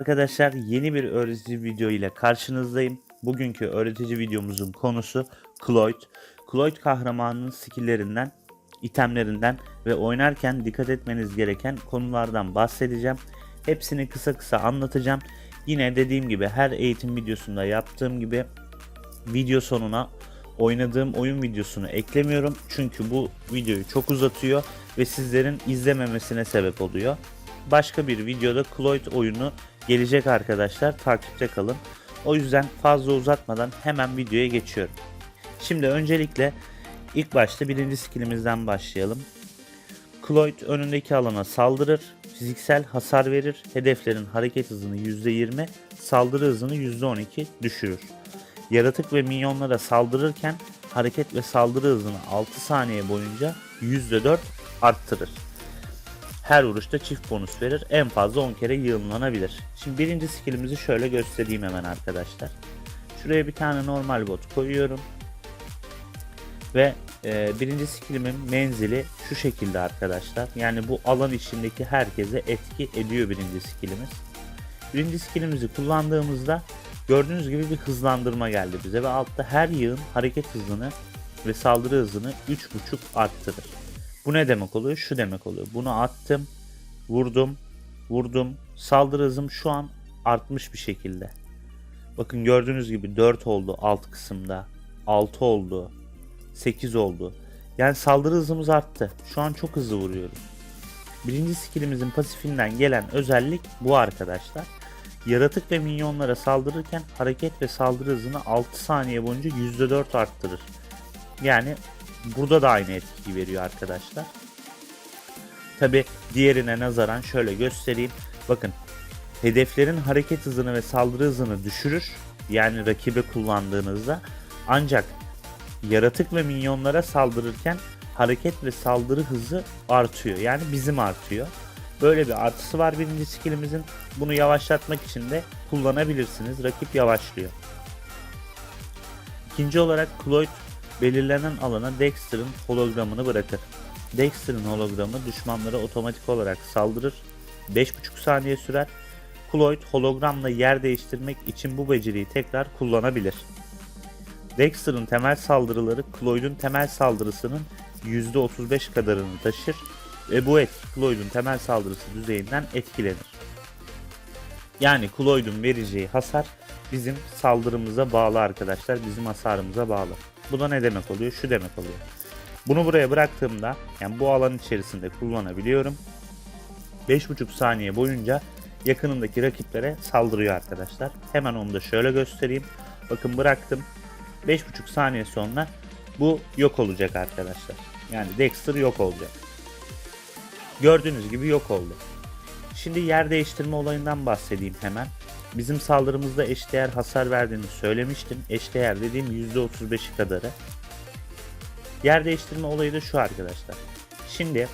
Arkadaşlar yeni bir öğretici video ile karşınızdayım. Bugünkü öğretici videomuzun konusu Cloyd. Cloyd kahramanının skillerinden, itemlerinden ve oynarken dikkat etmeniz gereken konulardan bahsedeceğim. Hepsini kısa kısa anlatacağım. Yine dediğim gibi her eğitim videosunda yaptığım gibi video sonuna oynadığım oyun videosunu eklemiyorum. Çünkü bu videoyu çok uzatıyor ve sizlerin izlememesine sebep oluyor. Başka bir videoda Cloyd oyunu gelecek arkadaşlar. Takipte kalın. O yüzden fazla uzatmadan hemen videoya geçiyorum. Şimdi öncelikle ilk başta birinci skillimizden başlayalım. Cloyd önündeki alana saldırır, fiziksel hasar verir, hedeflerin hareket hızını %20, saldırı hızını %12 düşürür. Yaratık ve minyonlara saldırırken hareket ve saldırı hızını 6 saniye boyunca %4 arttırır. Her vuruşta çift bonus verir. En fazla 10 kere yığınlanabilir. Şimdi birinci skillimizi şöyle göstereyim hemen arkadaşlar. Şuraya bir tane normal bot koyuyorum. Ve e, birinci skillimin menzili şu şekilde arkadaşlar. Yani bu alan içindeki herkese etki ediyor birinci skillimiz. Birinci skillimizi kullandığımızda gördüğünüz gibi bir hızlandırma geldi bize ve altta her yığın hareket hızını ve saldırı hızını 3.5 arttırır. Bu ne demek oluyor? Şu demek oluyor. Bunu attım, vurdum, vurdum. Saldırı hızım şu an artmış bir şekilde. Bakın gördüğünüz gibi 4 oldu alt kısımda. 6 oldu. 8 oldu. Yani saldırı hızımız arttı. Şu an çok hızlı vuruyoruz. Birinci skillimizin pasifinden gelen özellik bu arkadaşlar. Yaratık ve minyonlara saldırırken hareket ve saldırı hızını 6 saniye boyunca %4 arttırır. Yani burada da aynı etkiyi veriyor arkadaşlar. Tabi diğerine nazaran şöyle göstereyim. Bakın hedeflerin hareket hızını ve saldırı hızını düşürür. Yani rakibe kullandığınızda ancak yaratık ve minyonlara saldırırken hareket ve saldırı hızı artıyor. Yani bizim artıyor. Böyle bir artısı var birinci skillimizin. Bunu yavaşlatmak için de kullanabilirsiniz. Rakip yavaşlıyor. İkinci olarak Cloyd belirlenen alana Dexter'ın hologramını bırakır. Dexter'ın hologramı düşmanlara otomatik olarak saldırır. 5,5 saniye sürer. Cloyd hologramla yer değiştirmek için bu beceriyi tekrar kullanabilir. Dexter'ın temel saldırıları Cloyd'un temel saldırısının %35 kadarını taşır ve bu etki Cloyd'un temel saldırısı düzeyinden etkilenir. Yani Cloyd'un vereceği hasar bizim saldırımıza bağlı arkadaşlar, bizim hasarımıza bağlı. Bu da ne demek oluyor? Şu demek oluyor. Bunu buraya bıraktığımda yani bu alan içerisinde kullanabiliyorum. 5,5 saniye boyunca yakınındaki rakiplere saldırıyor arkadaşlar. Hemen onu da şöyle göstereyim. Bakın bıraktım. 5,5 saniye sonra bu yok olacak arkadaşlar. Yani Dexter yok olacak. Gördüğünüz gibi yok oldu. Şimdi yer değiştirme olayından bahsedeyim hemen. Bizim saldırımızda eşdeğer hasar verdiğini söylemiştim. Eşdeğer dediğim %35'i kadarı. Yer değiştirme olayı da şu arkadaşlar. Şimdi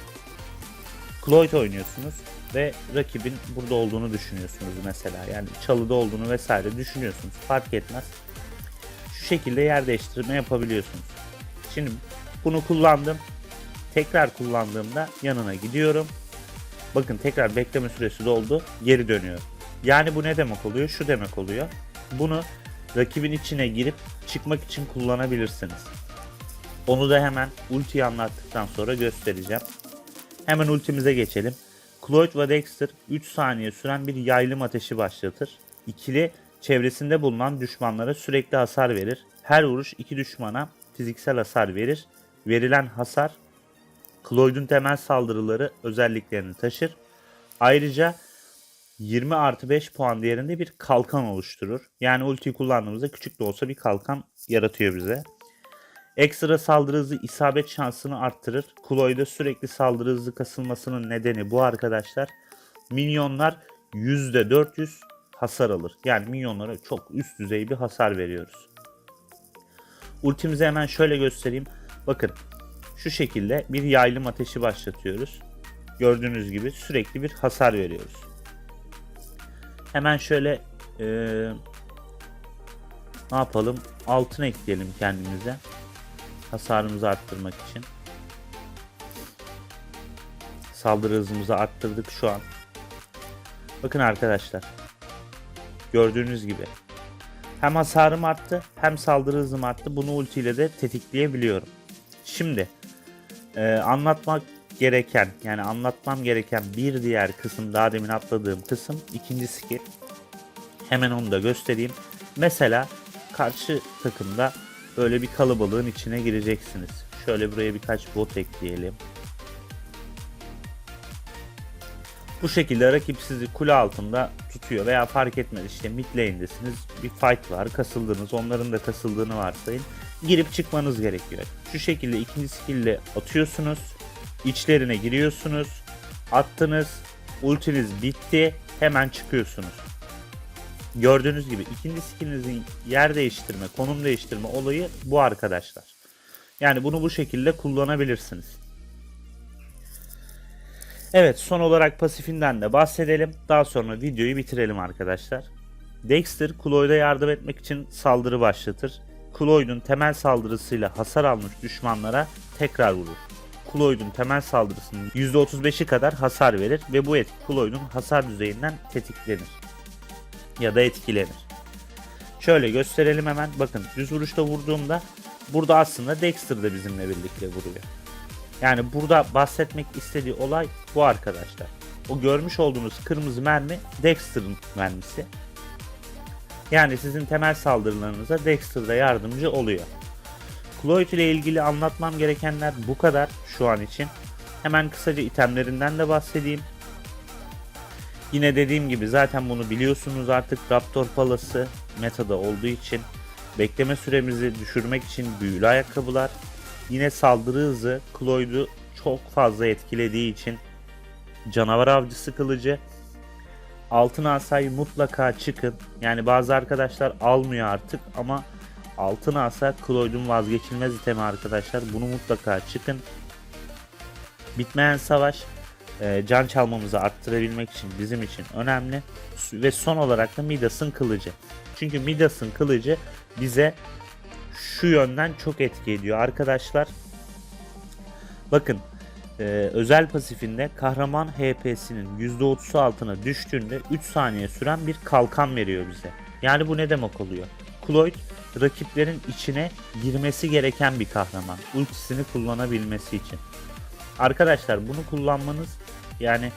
Cloyd oynuyorsunuz ve rakibin burada olduğunu düşünüyorsunuz mesela. Yani çalıda olduğunu vesaire düşünüyorsunuz. Fark etmez. Şu şekilde yer değiştirme yapabiliyorsunuz. Şimdi bunu kullandım. Tekrar kullandığımda yanına gidiyorum. Bakın tekrar bekleme süresi doldu. Geri dönüyor. Yani bu ne demek oluyor? Şu demek oluyor. Bunu rakibin içine girip çıkmak için kullanabilirsiniz. Onu da hemen ultiyi anlattıktan sonra göstereceğim. Hemen ultimize geçelim. Cloyd ve Dexter 3 saniye süren bir yaylım ateşi başlatır. İkili çevresinde bulunan düşmanlara sürekli hasar verir. Her vuruş iki düşmana fiziksel hasar verir. Verilen hasar Cloyd'un temel saldırıları özelliklerini taşır. Ayrıca 20 artı 5 puan değerinde bir kalkan oluşturur. Yani ultiyi kullandığımızda küçük de olsa bir kalkan yaratıyor bize. Ekstra saldırı hızı isabet şansını arttırır. Cloyd'a sürekli saldırı hızı kasılmasının nedeni bu arkadaşlar. Minyonlar %400 hasar alır. Yani minyonlara çok üst düzey bir hasar veriyoruz. Ultimizi hemen şöyle göstereyim. Bakın şu şekilde bir yaylım ateşi başlatıyoruz. Gördüğünüz gibi sürekli bir hasar veriyoruz. Hemen şöyle e, ne yapalım? Altın ekleyelim kendimize. Hasarımızı arttırmak için. Saldırı hızımızı arttırdık şu an. Bakın arkadaşlar. Gördüğünüz gibi. Hem hasarım arttı hem saldırı hızım arttı. Bunu ulti ile de tetikleyebiliyorum. Şimdi e, anlatmak gereken yani anlatmam gereken bir diğer kısım daha demin atladığım kısım ikinci skill. Hemen onu da göstereyim. Mesela karşı takımda böyle bir kalabalığın içine gireceksiniz. Şöyle buraya birkaç bot ekleyelim. Bu şekilde rakip sizi kule altında tutuyor veya fark etmez işte mid lane'desiniz bir fight var kasıldınız onların da kasıldığını varsayın girip çıkmanız gerekiyor. Şu şekilde ikinci skill atıyorsunuz içlerine giriyorsunuz attınız ultiniz bitti hemen çıkıyorsunuz. Gördüğünüz gibi ikinci skillinizin yer değiştirme konum değiştirme olayı bu arkadaşlar. Yani bunu bu şekilde kullanabilirsiniz. Evet son olarak pasifinden de bahsedelim. Daha sonra videoyu bitirelim arkadaşlar. Dexter Kloyd'a yardım etmek için saldırı başlatır. Kloyd'un temel saldırısıyla hasar almış düşmanlara tekrar vurur. Kloyd'un temel saldırısının %35'i kadar hasar verir ve bu etki Kloyd'un hasar düzeyinden tetiklenir. Ya da etkilenir. Şöyle gösterelim hemen. Bakın düz vuruşta vurduğumda burada aslında Dexter de bizimle birlikte vuruyor. Yani burada bahsetmek istediği olay bu arkadaşlar. O görmüş olduğunuz kırmızı mermi Dexter'ın mermisi. Yani sizin temel saldırılarınıza Dexter da yardımcı oluyor. Cloyd ile ilgili anlatmam gerekenler bu kadar şu an için. Hemen kısaca itemlerinden de bahsedeyim. Yine dediğim gibi zaten bunu biliyorsunuz artık Raptor Palası metada olduğu için bekleme süremizi düşürmek için büyülü ayakkabılar, Yine saldırı hızı Cloyd'u çok fazla etkilediği için canavar avcısı kılıcı altın asayı mutlaka çıkın. Yani bazı arkadaşlar almıyor artık ama altın asa Cloyd'un vazgeçilmez itemi arkadaşlar. Bunu mutlaka çıkın. Bitmeyen savaş e, can çalmamızı arttırabilmek için bizim için önemli. Ve son olarak da Midas'ın kılıcı. Çünkü Midas'ın kılıcı bize şu yönden çok etki ediyor arkadaşlar. Bakın e, özel pasifinde kahraman HP'sinin %30'u altına düştüğünde 3 saniye süren bir kalkan veriyor bize. Yani bu ne demek oluyor? Cloyd rakiplerin içine girmesi gereken bir kahraman. Ultisini kullanabilmesi için. Arkadaşlar bunu kullanmanız yani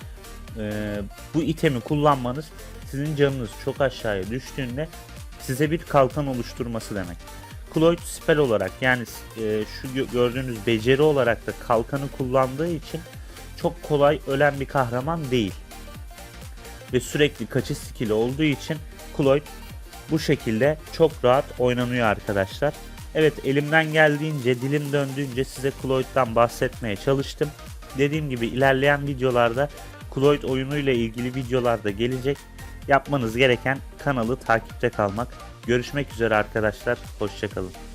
e, bu itemi kullanmanız sizin canınız çok aşağıya düştüğünde size bir kalkan oluşturması demek. Cloyd spell olarak yani e, şu gördüğünüz beceri olarak da kalkanı kullandığı için çok kolay ölen bir kahraman değil. Ve sürekli kaçış skill'i olduğu için Cloyd bu şekilde çok rahat oynanıyor arkadaşlar. Evet elimden geldiğince dilim döndüğünce size Cloyd'dan bahsetmeye çalıştım. Dediğim gibi ilerleyen videolarda Cloyd oyunuyla ilgili videolar da gelecek. Yapmanız gereken kanalı takipte kalmak. Görüşmek üzere arkadaşlar. Hoşçakalın.